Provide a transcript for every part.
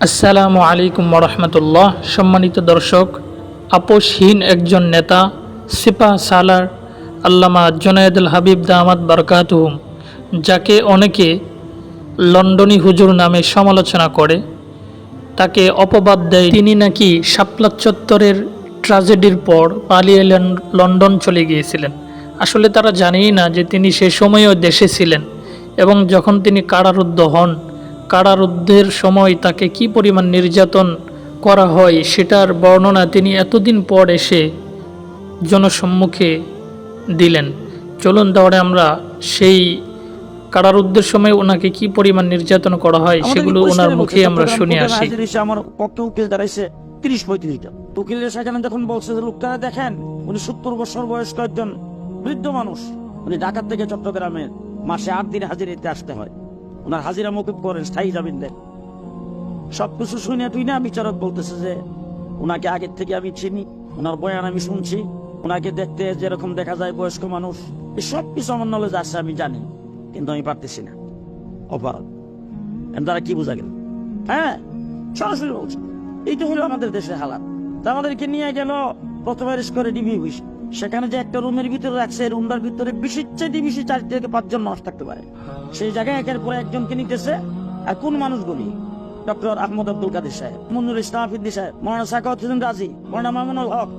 আসসালামু আলাইকুম রহমতুল্লাহ। সম্মানিত দর্শক, আপোষহীন একজন নেতা, সিপা সালার আল্লামা জুনায়দুল হাবিব দামাদ বরকাতুহুম যাকে অনেকে লন্ডনী হুজুর নামে সমালোচনা করে, তাকে অপবাদ দেয়। তিনি নাকি শাপলা চত্বরের ট্রাজেডির পর পালিয়ে লন- লন্ডন চলে গিয়েছিলেন। আসলে তারা জানেই না যে তিনি সে সময়েও দেশে ছিলেন এবং যখন তিনি কারারুদ্ধ হন কারারুদ্ধের সময় তাকে কি পরিমাণ নির্যাতন করা হয় সেটার বর্ণনা তিনি এতদিন পর এসে জনসম্মুখে দিলেন। চলুন তাহলে আমরা সেই কারারুদ্ধের সময় ওনাকে কি পরিমাণ নির্যাতন করা হয় সেগুলো ওনার মুখে আমরা শুনে আসি। হাজির আমার পক্ষে উকিল দাঁড়াইছে তিরিশ পঁয়ত্রিশ জন উকিলের সেখানে যখন বলছে যে লোকটা দেখেন উনি সত্তর বছর বয়স্ক একজন বৃদ্ধ মানুষ। উনি ঢাকার থেকে চট্টগ্রামে মাসে আট দিন হাজিরিতে আসতে হয়। ওনার হাজিরা মকুব করেন, স্থায়ী জামিন দেন। সবকিছু শুনে তুই না বিচারক বলতেছে যে, ওনাকে আগের থেকে আমি চিনি, ওনার বয়ান আমি শুনছি, ওনাকে দেখতে যেরকম দেখা যায় বয়স্ক মানুষ, এই সব কিছু আমার নলেজ আছে, আমি জানি, কিন্তু আমি পারতেছি না। এখন তারা কি বোঝা গেল? হ্যাঁ সরাসরি বলছে, এইটা হলো আমাদের দেশের হালাত। আমাদেরকে নিয়ে গেল প্রথমে করে ডিবি অফিস। সেখানে যে একটা রুমের ভিতরে রাখছে রুমটার ভিতরে বেশি চাইতে বেশি চার থেকে পাঁচজন মানুষ থাকতে পারে। সেই জায়গায় একের পরে একজনকে নিতেছে। আর কোন মানুষগুলি? ডক্টর আহমদ আব্দুল কাদের সাহেব, মুন্নুর ইসলাম আফিদ্দি সাহেব, মৌলানা সাকাউত হোসেন রাজি মৌলানা মামুনুল হক,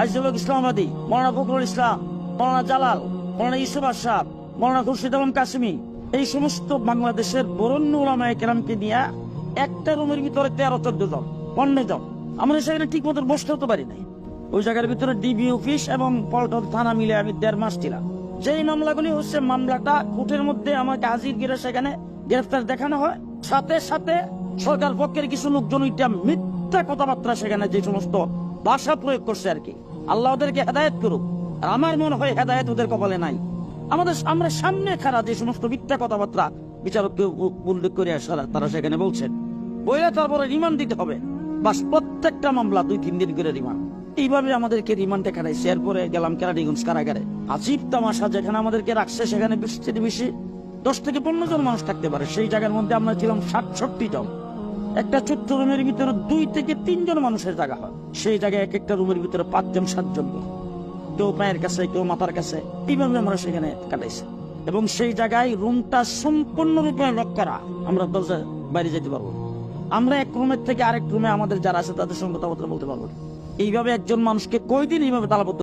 আইজুল ইসলামাবাদী মৌলানা ফখরুল ইসলাম, মৌলানা জালাল, মৌলানা ইসুফ আশাফ মৌলানা খুরশিদ আলম কাসিমি। এই সমস্ত বাংলাদেশের বরণ্য ওলামায় কেরামকে নিয়ে একটা রুমের ভিতরে তেরো, চোদ্দ জন, পনেরো জন। আমরা সেখানে ঠিক মতো বসতে হতে পারি নাই। ওই জায়গার ভিতরে ডিবি অফিস এবং পল্টন থানা মিলে আমি দেড় মাস ছিলাম। যেই মামলাগুলি হচ্ছে, মামলাটা কোর্টের মধ্যে আমাকে হাজির গিরে সেখানে গ্রেফতার দেখানো হয়। সাথে সাথে সরকার পক্ষের কিছু লোকজন ওইটা মিথ্যা কথাবার্তা সেখানে যে সমস্ত ভাষা প্রয়োগ করছে আর কি। আল্লাহ ওদেরকে হেদায়ত করুক। আর আমার মনে হয় হেদায়ত ওদের কপালে নাই। আমাদের আমরা সামনে খারাপ যে সমস্ত মিথ্যা কথাবার্তা বিচারককে উল্লেখ করে আসারা তারা সেখানে বলছেন, বইলে তারপরে রিমান্ড দিতে হবে। বাস প্রত্যেকটা মামলা দুই তিন দিন করে রিমান্ড। এইভাবে আমাদেরকে রিমান্ডে কাটাইছে। এরপরে গেলাম কেরাডিগঞ্জ কারাগারে। আজিব তামাশা, যেখানে আমাদেরকে রাখছে, সেখানে বেশি বেশি দশ থেকে পনেরো জন মানুষ থাকতে পারে। সেই জায়গার মধ্যে আমরা ছিলাম সাতষট্টি জন। একটা ছোট্ট রুমের ভিতরে দুই থেকে তিনজন মানুষের জায়গা হয়। সেই জায়গায় এক একটা রুমের ভিতরে পাঁচজন, সাতজন কেউ পায়ের কাছে, কেউ মাথার কাছে। এইভাবে আমরা সেখানে কাটাইছি। এবং সেই জায়গায় রুমটা সম্পূর্ণরূপে লক করা আমরা দরজা বাইরে যেতে পারব আমরা এক রুমের থেকে আরেক রুমে আমাদের যারা আছে তাদের সঙ্গে কথাবার্তা বলতে পারব না। এইভাবে একজন মানুষকে কয়দিন এইভাবে তালাবদ্ধ